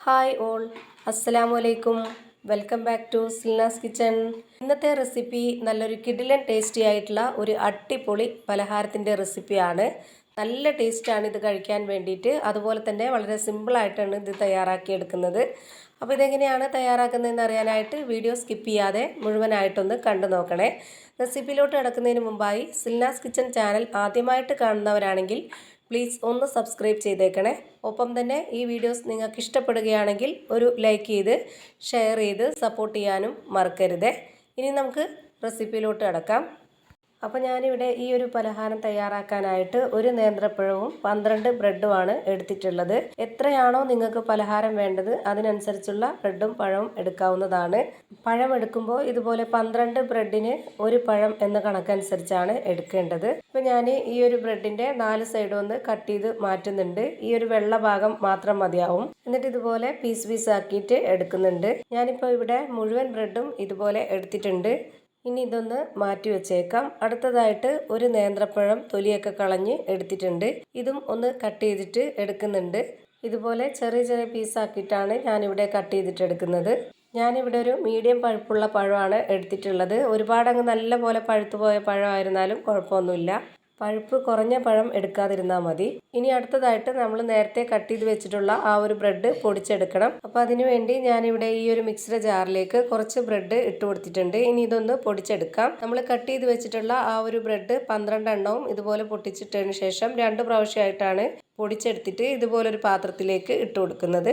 Hi all അസ്സലാമു അലൈക്കും welcome back to Silna's kitchen ഇന്നത്തെ റെസിപ്പി നല്ലൊരു കിഡിലൻ ടേസ്റ്റി ആയിട്ടുള്ള ഒരു അടിപൊളി പലഹാരത്തിന്റെ റെസിപ്പിയാണ് നല്ല ടേസ്റ്റാണ് ഇത് കഴിക്കാൻ വേണ്ടിയിട്ട്. അതുപോലെ തന്നെ വളരെ സിമ്പിളായിട്ടാണ് ഇത് തയ്യാറാക്കിയെടുക്കുന്നത്. അപ്പോൾ ഇതെങ്ങനെയാണ് തയ്യാറാക്കുന്നതെന്ന് അറിയാനായിട്ട് വീഡിയോ സ്കിപ്പ് ചെയ്യാതെ മുഴുവനായിട്ടൊന്ന് കണ്ടു നോക്കണേ. റെസിപ്പിയിലോട്ട് കിടക്കുന്നതിന് മുമ്പായി സിൽനാസ് കിച്ചൺ ചാനൽ ആദ്യമായിട്ട് കാണുന്നവരാണെങ്കിൽ പ്ലീസ് ഒന്ന് സബ്സ്ക്രൈബ് ചെയ്തേക്കണേ. ഒപ്പം തന്നെ ഈ വീഡിയോസ് നിങ്ങൾക്ക് ഇഷ്ടപ്പെടുകയാണെങ്കിൽ ഒരു ലൈക്ക് ചെയ്ത് ഷെയർ ചെയ്ത് സപ്പോർട്ട് ചെയ്യാനും മറക്കരുത്. ഇനി നമുക്ക് റെസിപ്പിയിലോട്ട് കിടക്കാം അപ്പോൾ ഞാനിവിടെ ഈ ഒരു പലഹാരം തയ്യാറാക്കാനായിട്ട് ഒരു നേന്ത്രപ്പഴവും പന്ത്രണ്ട് ബ്രെഡുമാണ് എടുത്തിട്ടുള്ളത്. എത്രയാണോ നിങ്ങൾക്ക് പലഹാരം വേണ്ടത് അതിനനുസരിച്ചുള്ള ബ്രെഡും പഴവും എടുക്കാവുന്നതാണ്. പഴം എടുക്കുമ്പോൾ ഇതുപോലെ പന്ത്രണ്ട് ബ്രെഡിന് ഒരു പഴം എന്ന കണക്കനുസരിച്ചാണ് എടുക്കേണ്ടത്. ഇപ്പൊ ഞാൻ ഈ ഒരു ബ്രെഡിന്റെ നാല് സൈഡും ഒന്ന് കട്ട് ചെയ്ത് മാറ്റുന്നുണ്ട്. ഈ ഒരു വെള്ള ഭാഗം മാത്രം മതിയാവും. എന്നിട്ട് ഇതുപോലെ പീസ് പീസ് ആക്കിയിട്ട് എടുക്കുന്നുണ്ട്. ഞാനിപ്പോൾ ഇവിടെ മുഴുവൻ ബ്രെഡും ഇതുപോലെ എടുത്തിട്ടുണ്ട്. ഇനി ഇതൊന്ന് മാറ്റി വെച്ചേക്കാം. അടുത്തതായിട്ട് ഒരു നേന്ത്രപ്പഴം തൊലിയൊക്കെ കളഞ്ഞ് എടുത്തിട്ടുണ്ട്. ഇതും ഒന്ന് കട്ട് ചെയ്തിട്ട് എടുക്കുന്നുണ്ട്. ഇതുപോലെ ചെറിയ ചെറിയ പീസാക്കിയിട്ടാണ് ഞാനിവിടെ കട്ട് ചെയ്തിട്ട് എടുക്കുന്നത്. ഞാനിവിടെ ഒരു മീഡിയം പഴുപ്പുള്ള പഴമാണ് എടുത്തിട്ടുള്ളത്. ഒരുപാടങ്ങ് നല്ല പോലെ പഴുത്തുപോയ പഴമായിരുന്നാലും കുഴപ്പമൊന്നുമില്ല. പഴുപ്പ് കുറഞ്ഞ പഴം എടുക്കാതിരുന്നാൽ മതി. ഇനി അടുത്തതായിട്ട് നമ്മൾ നേരത്തെ കട്ട് ചെയ്ത് വെച്ചിട്ടുള്ള ആ ഒരു ബ്രെഡ് പൊടിച്ചെടുക്കണം. അപ്പോൾ അതിനുവേണ്ടി ഞാനിവിടെ ഈ ഒരു മിക്സഡ് ജാറിലേക്ക് കുറച്ച് ബ്രെഡ് ഇട്ട് കൊടുത്തിട്ടുണ്ട്. ഇനി ഇതൊന്ന് പൊടിച്ചെടുക്കാം. നമ്മൾ കട്ട് ചെയ്ത് വെച്ചിട്ടുള്ള ആ ഒരു ബ്രെഡ് പന്ത്രണ്ട് എണ്ണവും ഇതുപോലെ പൊട്ടിച്ചിട്ടതിന് ശേഷം രണ്ട് പ്രാവശ്യമായിട്ടാണ് പൊടിച്ചെടുത്തിട്ട് ഇതുപോലൊരു പാത്രത്തിലേക്ക് ഇട്ട് കൊടുക്കുന്നത്.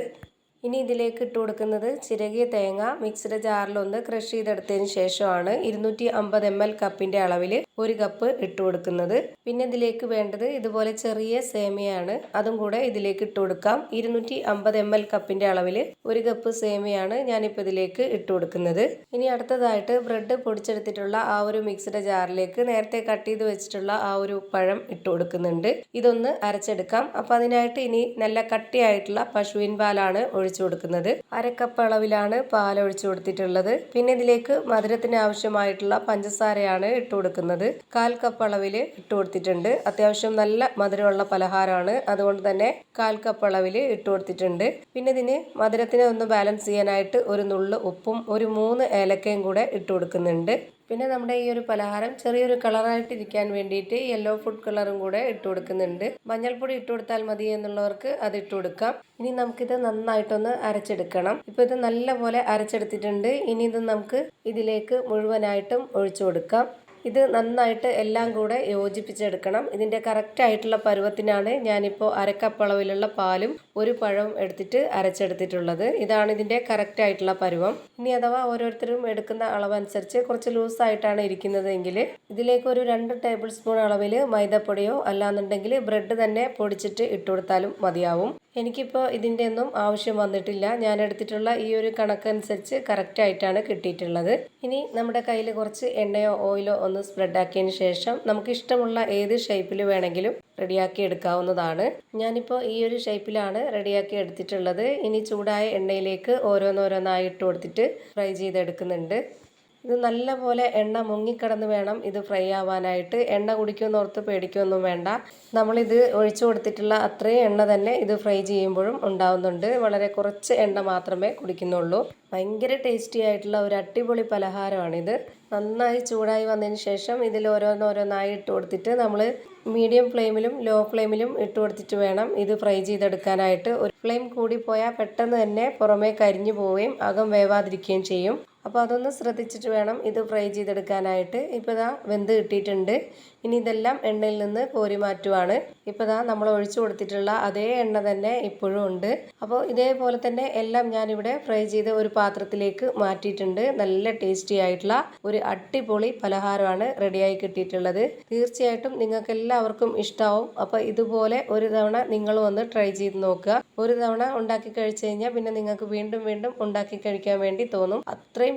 ഇനി ഇതിലേക്ക് ഇട്ട് കൊടുക്കുന്നത് ചിരകിയ തേങ്ങ മിക്സിയുടെ ജാറിലൊന്ന് ക്രഷ് ചെയ്തെടുത്തതിന് ശേഷമാണ് ഇരുന്നൂറ്റി അമ്പത് എം എൽ കപ്പിന്റെ അളവിൽ ഒരു കപ്പ് ഇട്ട് കൊടുക്കുന്നത്. പിന്നെ ഇതിലേക്ക് വേണ്ടത് ഇതുപോലെ ചെറിയ സേമിയാണ് അതും കൂടെ ഇതിലേക്ക് ഇട്ട് കൊടുക്കാം. ഇരുന്നൂറ്റി അമ്പത് എം എൽ കപ്പിന്റെ അളവിൽ ഒരു കപ്പ് സേമിയാണ് ഞാനിപ്പോൾ ഇതിലേക്ക് ഇട്ട് കൊടുക്കുന്നത്. ഇനി അടുത്തതായിട്ട് ബ്രെഡ് പൊടിച്ചെടുത്തിട്ടുള്ള ആ ഒരു മിക്സഡ് ജാറിലേക്ക് നേരത്തെ കട്ട് ചെയ്ത് വെച്ചിട്ടുള്ള ആ ഒരു പഴം ഇട്ട് കൊടുക്കുന്നുണ്ട്. ഇതൊന്ന് അരച്ചെടുക്കാം. അപ്പം അതിനായിട്ട് ഇനി നല്ല കട്ടിയായിട്ടുള്ള പശുവിൻ പാലാണ് ഒഴിച്ചു ഒഴിച്ചു കൊടുക്കുന്നത്. അരക്കപ്പ് അളവിലാണ് പാൽ ഒഴിച്ചു കൊടുത്തിട്ടുള്ളത്. പിന്നെ ഇതിലേക്ക് മധുരത്തിന് ആവശ്യമായിട്ടുള്ള പഞ്ചസാരയാണ് ഇട്ട് കൊടുക്കുന്നത്. കാൽ കപ്പ് അളവിൽ ഇട്ട് കൊടുത്തിട്ടുണ്ട്. അത്യാവശ്യം നല്ല മധുരമുള്ള പലഹാരമാണ്. അതുകൊണ്ട് തന്നെ കാൽ കപ്പ് അളവിൽ ഇട്ട് കൊടുത്തിട്ടുണ്ട്. പിന്നെ ഇതിന് മധുരത്തിനെ ഒന്ന് ബാലൻസ് ചെയ്യാനായിട്ട് ഒരു നുള്ള് ഉപ്പും ഒരു മൂന്ന് ഏലക്കയും കൂടെ ഇട്ട് കൊടുക്കുന്നുണ്ട്. പിന്നെ നമ്മുടെ ഈ ഒരു പലഹാരം ചെറിയൊരു കളറായിട്ടിരിക്കാൻ വേണ്ടിയിട്ട് യെല്ലോ ഫുഡ് കളറും കൂടെ ഇട്ട് കൊടുക്കുന്നുണ്ട്. മഞ്ഞൾപ്പൊടി ഇട്ട് കൊടുത്താൽ മതി എന്നുള്ളവർക്ക് അത് ഇട്ട് കൊടുക്കാം. ഇനി നമുക്കിത് നന്നായിട്ടൊന്ന് അരച്ചെടുക്കണം. ഇപ്പോൾ ഇത് നല്ലപോലെ അരച്ചെടുത്തിട്ടുണ്ട്. ഇനി ഇത് നമുക്ക് ഇതിലേക്ക് മുഴുവനായിട്ടും ഒഴിച്ചു കൊടുക്കാം. ഇത് നന്നായിട്ട് എല്ലാം കൂടെ യോജിപ്പിച്ചെടുക്കണം. ഇതിന്റെ കറക്റ്റ് ആയിട്ടുള്ള പരുവത്തിനാണ് ഞാനിപ്പോൾ അരക്കപ്പളവിലുള്ള പാലും ഒരു പഴവും എടുത്തിട്ട് അരച്ചെടുത്തിട്ടുള്ളത്. ഇതാണ് ഇതിന്റെ കറക്റ്റ് ആയിട്ടുള്ള പരുവം. ഇനി അഥവാ ഓരോരുത്തരും എടുക്കുന്ന അളവനുസരിച്ച് കുറച്ച് ലൂസായിട്ടാണ് ഇരിക്കുന്നതെങ്കിൽ ഇതിലേക്ക് ഒരു രണ്ട് ടേബിൾ സ്പൂൺ അളവിൽ മൈദപ്പൊടിയോ അല്ലാന്നുണ്ടെങ്കിൽ ബ്രെഡ് തന്നെ പൊടിച്ചിട്ട് ഇട്ടുകൊടുത്താലും മതിയാവും. എനിക്കിപ്പോൾ ഇതിന്റെ ഒന്നും ആവശ്യം വന്നിട്ടില്ല. ഞാൻ എടുത്തിട്ടുള്ള ഈ ഒരു കണക്കനുസരിച്ച് കറക്റ്റായിട്ടാണ് കിട്ടിയിട്ടുള്ളത്. ഇനി നമ്മുടെ കയ്യിൽ കുറച്ച് എണ്ണയോ ഓയിലോ ഒന്ന് സ്പ്രെഡ് ആക്കിയതിന് ശേഷം നമുക്ക് ഇഷ്ടമുള്ള ഏത് ഷേപ്പിൽ വേണമെങ്കിലും റെഡിയാക്കി എടുക്കാവുന്നതാണ്. ഞാനിപ്പോൾ ഈ ഒരു ഷേപ്പിലാണ് റെഡിയാക്കി എടുത്തിട്ടുള്ളത്. ഇനി ചൂടായ എണ്ണയിലേക്ക് ഓരോന്നോരോന്നായി ഇട്ട് കൊടുത്തിട്ട് ഫ്രൈ ചെയ്തെടുക്കുന്നുണ്ട്. ഇത് നല്ലപോലെ എണ്ണ മുങ്ങിക്കിടന്ന് വേണം ഇത് ഫ്രൈ ആവാനായിട്ട്. എണ്ണ കുടിക്കുമെന്ന് ഓർത്ത് പേടിക്കൊന്നും വേണ്ട. നമ്മളിത് ഒഴിച്ചു കൊടുത്തിട്ടുള്ള അത്രയും എണ്ണ തന്നെ ഇത് ഫ്രൈ ചെയ്യുമ്പോഴും ഉണ്ടാവുന്നുണ്ട്. വളരെ കുറച്ച് എണ്ണ മാത്രമേ കുടിക്കുന്നുള്ളൂ. ഭയങ്കര ടേസ്റ്റി ആയിട്ടുള്ള ഒരു അടിപൊളി പലഹാരമാണിത്. നന്നായി ചൂടായി വന്നതിന് ശേഷം ഇതിൽ ഓരോന്നോരോന്നായി ഇട്ട് കൊടുത്തിട്ട് നമ്മൾ മീഡിയം ഫ്ലെയിമിലും ലോ ഫ്ലെയിമിലും ഇട്ട് കൊടുത്തിട്ട് വേണം ഇത് ഫ്രൈ ചെയ്തെടുക്കാനായിട്ട്. ഒരു ഫ്ലെയിം കൂടിപ്പോയാൽ പെട്ടെന്ന് തന്നെ പുറമേ കരിഞ്ഞു പോവുകയും അകം വേവാതിരിക്കുകയും ചെയ്യും. അപ്പോൾ അതൊന്ന് ശ്രദ്ധിച്ചിട്ട് വേണം ഇത് ഫ്രൈ ചെയ്തെടുക്കാനായിട്ട്. ഇപ്പോൾ ഇതാ വെന്ത് കിട്ടിയിട്ടുണ്ട്. ഇനി ഇതെല്ലാം എണ്ണയിൽ നിന്ന് കോരി മാറ്റുവാണ്. ഇപ്പോൾ ഇതാ നമ്മൾ ഒഴിച്ചു കൊടുത്തിട്ടുള്ള അതേ എണ്ണ തന്നെ ഇപ്പോഴും ഉണ്ട്. അപ്പോൾ ഇതേപോലെ തന്നെ എല്ലാം ഞാനിവിടെ ഫ്രൈ ചെയ്ത് ഒരു പാത്രത്തിലേക്ക് മാറ്റിയിട്ടുണ്ട്. നല്ല ടേസ്റ്റി ആയിട്ടുള്ള ഒരു അടിപൊളി പലഹാരമാണ് റെഡിയായി കിട്ടിയിട്ടുള്ളത്. തീർച്ചയായിട്ടും നിങ്ങൾക്ക് എല്ലാവർക്കും ഇഷ്ടമാവും അപ്പോൾ ഇതുപോലെ ഒരു തവണ നിങ്ങൾ ഒന്ന് ട്രൈ ചെയ്ത് നോക്കുക. ഒരു തവണ ഉണ്ടാക്കി കഴിച്ചു കഴിഞ്ഞാൽ പിന്നെ നിങ്ങൾക്ക് വീണ്ടും വീണ്ടും ഉണ്ടാക്കി കഴിക്കാൻ വേണ്ടി തോന്നും. അത്രയും